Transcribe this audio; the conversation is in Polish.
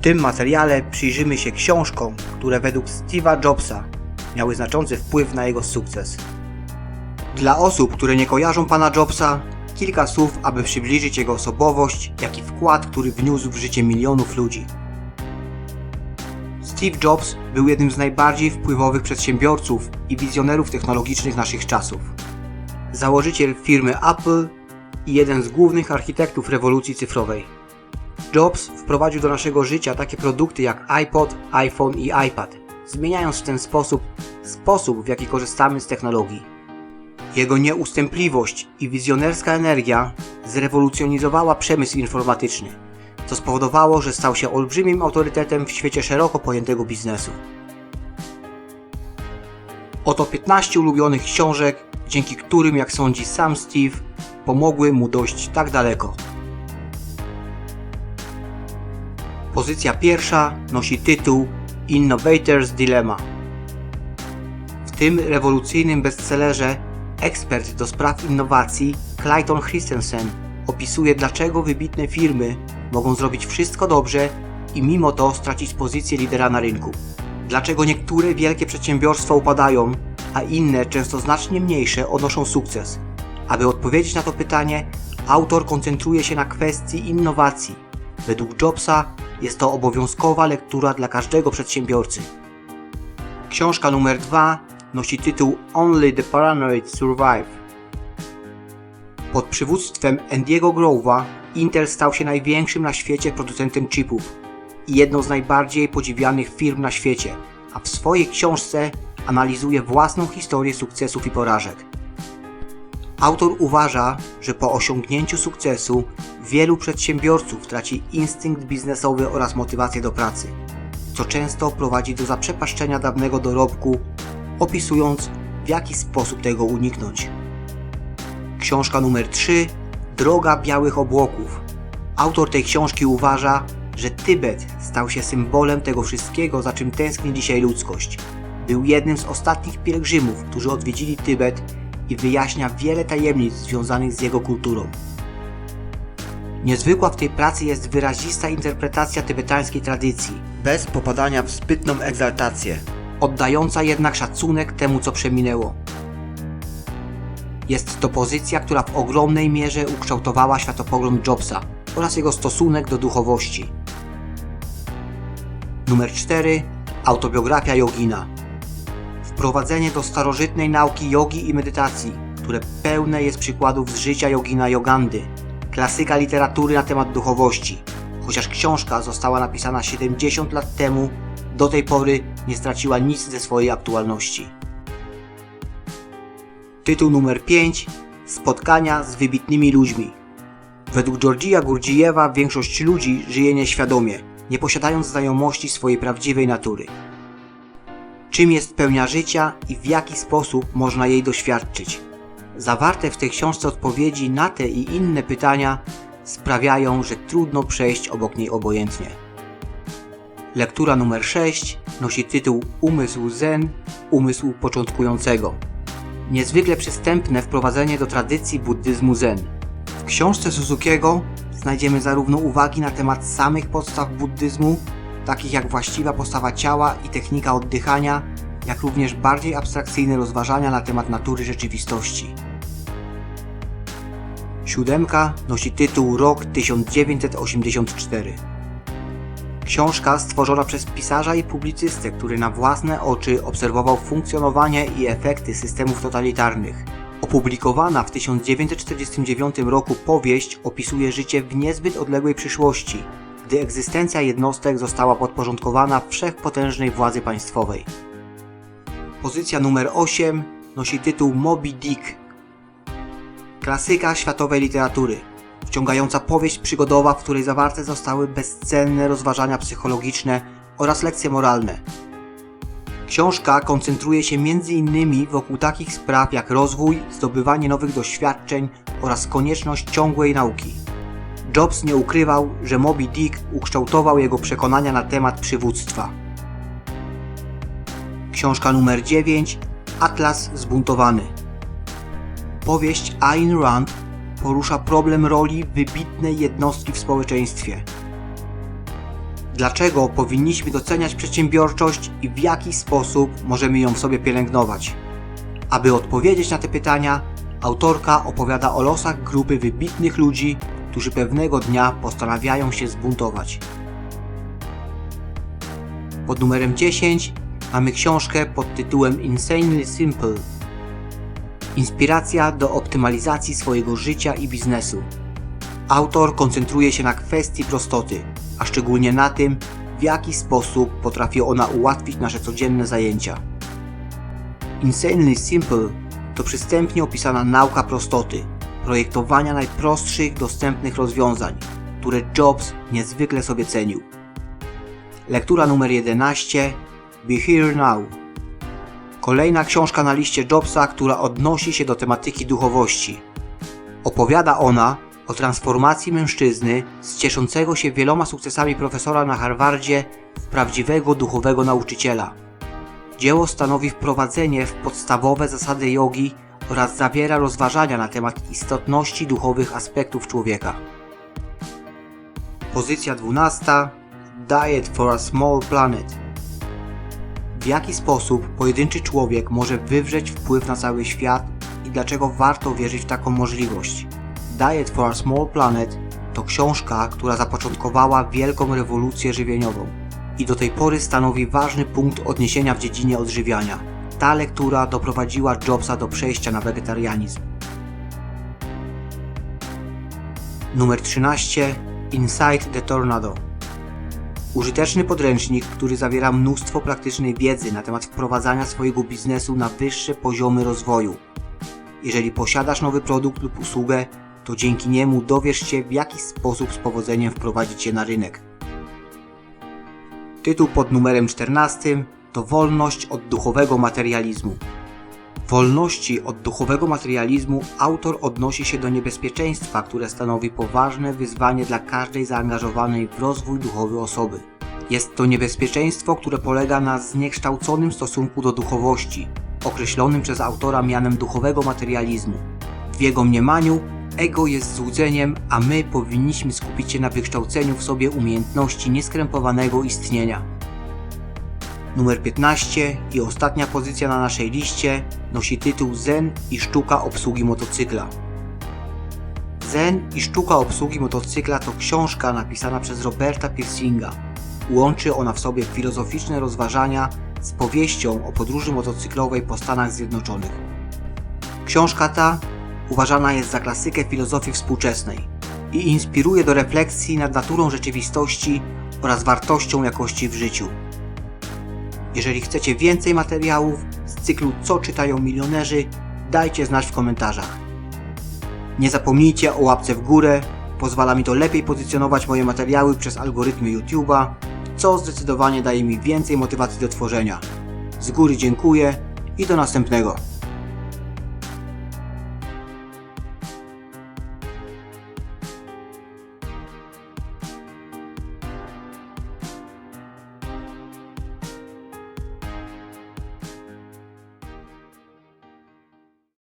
tym materiale przyjrzymy się książkom, które według Steve'a Jobsa miały znaczący wpływ na jego sukces. Dla osób, które nie kojarzą pana Jobsa, kilka słów, aby przybliżyć jego osobowość, jak i wkład, który wniósł w życie milionów ludzi. Steve Jobs był jednym z najbardziej wpływowych przedsiębiorców i wizjonerów technologicznych naszych czasów. Założyciel firmy Apple i jeden z głównych architektów rewolucji cyfrowej. Jobs wprowadził do naszego życia takie produkty jak iPod, iPhone i iPad, zmieniając w ten sposób sposób, w jaki korzystamy z technologii. Jego nieustępliwość i wizjonerska energia zrewolucjonizowała przemysł informatyczny, co spowodowało, że stał się olbrzymim autorytetem w świecie szeroko pojętego biznesu. Oto 15 ulubionych książek, dzięki którym, jak sądzi sam Steve, pomogły mu dojść tak daleko. Pozycja pierwsza nosi tytuł Innovator's Dilemma. W tym rewolucyjnym bestsellerze ekspert do spraw innowacji Clayton Christensen opisuje, dlaczego wybitne firmy mogą zrobić wszystko dobrze i mimo to stracić pozycję lidera na rynku. Dlaczego niektóre wielkie przedsiębiorstwa upadają, a inne, często znacznie mniejsze, odnoszą sukces. Aby odpowiedzieć na to pytanie, autor koncentruje się na kwestii innowacji. Według Jobsa jest to obowiązkowa lektura dla każdego przedsiębiorcy. Książka numer 2 nosi tytuł Only the Paranoid Survive. Pod przywództwem Andiego Grove'a Intel stał się największym na świecie producentem chipów i jedną z najbardziej podziwianych firm na świecie, a w swojej książce analizuje własną historię sukcesów i porażek. Autor uważa, że po osiągnięciu sukcesu wielu przedsiębiorców traci instynkt biznesowy oraz motywację do pracy, co często prowadzi do zaprzepaszczenia dawnego dorobku, opisując w jaki sposób tego uniknąć. Książka numer 3 Droga białych obłoków. Autor tej książki uważa, że Tybet stał się symbolem tego wszystkiego, za czym tęskni dzisiaj ludzkość. Był jednym z ostatnich pielgrzymów, którzy odwiedzili Tybet i wyjaśnia wiele tajemnic związanych z jego kulturą. Niezwykła w tej pracy jest wyrazista interpretacja tybetańskiej tradycji, bez popadania w zbytną egzaltację, oddająca jednak szacunek temu, co przeminęło. Jest to pozycja, która w ogromnej mierze ukształtowała światopogląd Jobsa oraz jego stosunek do duchowości. Numer 4. Autobiografia Jogina. Wprowadzenie do starożytnej nauki jogi i medytacji, które pełne jest przykładów z życia jogina Yogandy, klasyka literatury na temat duchowości. Chociaż książka została napisana 70 lat temu, do tej pory nie straciła nic ze swojej aktualności. Tytuł numer 5 Spotkania z wybitnymi ludźmi. Według Georgija Gurdzijewa większość ludzi żyje nieświadomie, nie posiadając znajomości swojej prawdziwej natury. Czym jest pełnia życia i w jaki sposób można jej doświadczyć? Zawarte w tej książce odpowiedzi na te i inne pytania sprawiają, że trudno przejść obok niej obojętnie. Lektura numer 6 nosi tytuł Umysł Zen, umysł początkującego. Niezwykle przystępne wprowadzenie do tradycji buddyzmu Zen. W książce Suzukiego znajdziemy zarówno uwagi na temat samych podstaw buddyzmu, takich jak właściwa postawa ciała i technika oddychania, jak również bardziej abstrakcyjne rozważania na temat natury rzeczywistości. Siódemka nosi tytuł Rok 1984. Książka stworzona przez pisarza i publicystę, który na własne oczy obserwował funkcjonowanie i efekty systemów totalitarnych. Opublikowana w 1949 roku powieść opisuje życie w niezbyt odległej przyszłości, gdy egzystencja jednostek została podporządkowana wszechpotężnej władzy państwowej. Pozycja numer 8 nosi tytuł Moby Dick. Klasyka światowej literatury, wciągająca powieść przygodowa, w której zawarte zostały bezcenne rozważania psychologiczne oraz lekcje moralne. Książka koncentruje się m.in. wokół takich spraw jak rozwój, zdobywanie nowych doświadczeń oraz konieczność ciągłej nauki. Jobs nie ukrywał, że Moby Dick ukształtował jego przekonania na temat przywództwa. Książka numer 9 Atlas zbuntowany. Powieść Ayn Rand porusza problem roli wybitnej jednostki w społeczeństwie. Dlaczego powinniśmy doceniać przedsiębiorczość i w jaki sposób możemy ją w sobie pielęgnować? Aby odpowiedzieć na te pytania, autorka opowiada o losach grupy wybitnych ludzi, którzy pewnego dnia postanawiają się zbuntować. Pod numerem 10 mamy książkę pod tytułem Insanely Simple. Inspiracja do optymalizacji swojego życia i biznesu. Autor koncentruje się na kwestii prostoty, a szczególnie na tym, w jaki sposób potrafi ona ułatwić nasze codzienne zajęcia. Insanely Simple to przystępnie opisana nauka prostoty, projektowania najprostszych dostępnych rozwiązań, które Jobs niezwykle sobie cenił. Lektura numer 11 Be Here Now. Kolejna książka na liście Jobsa, która odnosi się do tematyki duchowości. Opowiada ona o transformacji mężczyzny z cieszącego się wieloma sukcesami profesora na Harvardzie w prawdziwego duchowego nauczyciela. Dzieło stanowi wprowadzenie w podstawowe zasady jogi oraz zawiera rozważania na temat istotności duchowych aspektów człowieka. Pozycja 12. Diet for a Small Planet. W jaki sposób pojedynczy człowiek może wywrzeć wpływ na cały świat i dlaczego warto wierzyć w taką możliwość? Diet for a Small Planet to książka, która zapoczątkowała wielką rewolucję żywieniową i do tej pory stanowi ważny punkt odniesienia w dziedzinie odżywiania. Ta lektura doprowadziła Jobsa do przejścia na wegetarianizm. Numer 13 Inside the Tornado Użyteczny podręcznik, który zawiera mnóstwo praktycznej wiedzy na temat wprowadzania swojego biznesu na wyższe poziomy rozwoju. Jeżeli posiadasz nowy produkt lub usługę, to dzięki niemu dowiesz się w jaki sposób z powodzeniem wprowadzić je na rynek. Tytuł pod numerem 14 to Wolność od duchowego materializmu. Wolności od duchowego materializmu autor odnosi się do niebezpieczeństwa, które stanowi poważne wyzwanie dla każdej zaangażowanej w rozwój duchowy osoby. Jest to niebezpieczeństwo, które polega na zniekształconym stosunku do duchowości, określonym przez autora mianem duchowego materializmu. W jego mniemaniu ego jest złudzeniem, a my powinniśmy skupić się na wykształceniu w sobie umiejętności nieskrępowanego istnienia. Numer 15 i ostatnia pozycja na naszej liście nosi tytuł Zen i sztuka obsługi motocykla. Zen i sztuka obsługi motocykla to książka napisana przez Roberta Piercinga. Łączy ona w sobie filozoficzne rozważania z powieścią o podróży motocyklowej po Stanach Zjednoczonych. Książka ta uważana jest za klasykę filozofii współczesnej i inspiruje do refleksji nad naturą rzeczywistości oraz wartością jakości w życiu. Jeżeli chcecie więcej materiałów z cyklu Co czytają milionerzy, dajcie znać w komentarzach. Nie zapomnijcie o łapce w górę, pozwala mi to lepiej pozycjonować moje materiały przez algorytmy YouTube'a, co zdecydowanie daje mi więcej motywacji do tworzenia. Z góry dziękuję i do następnego.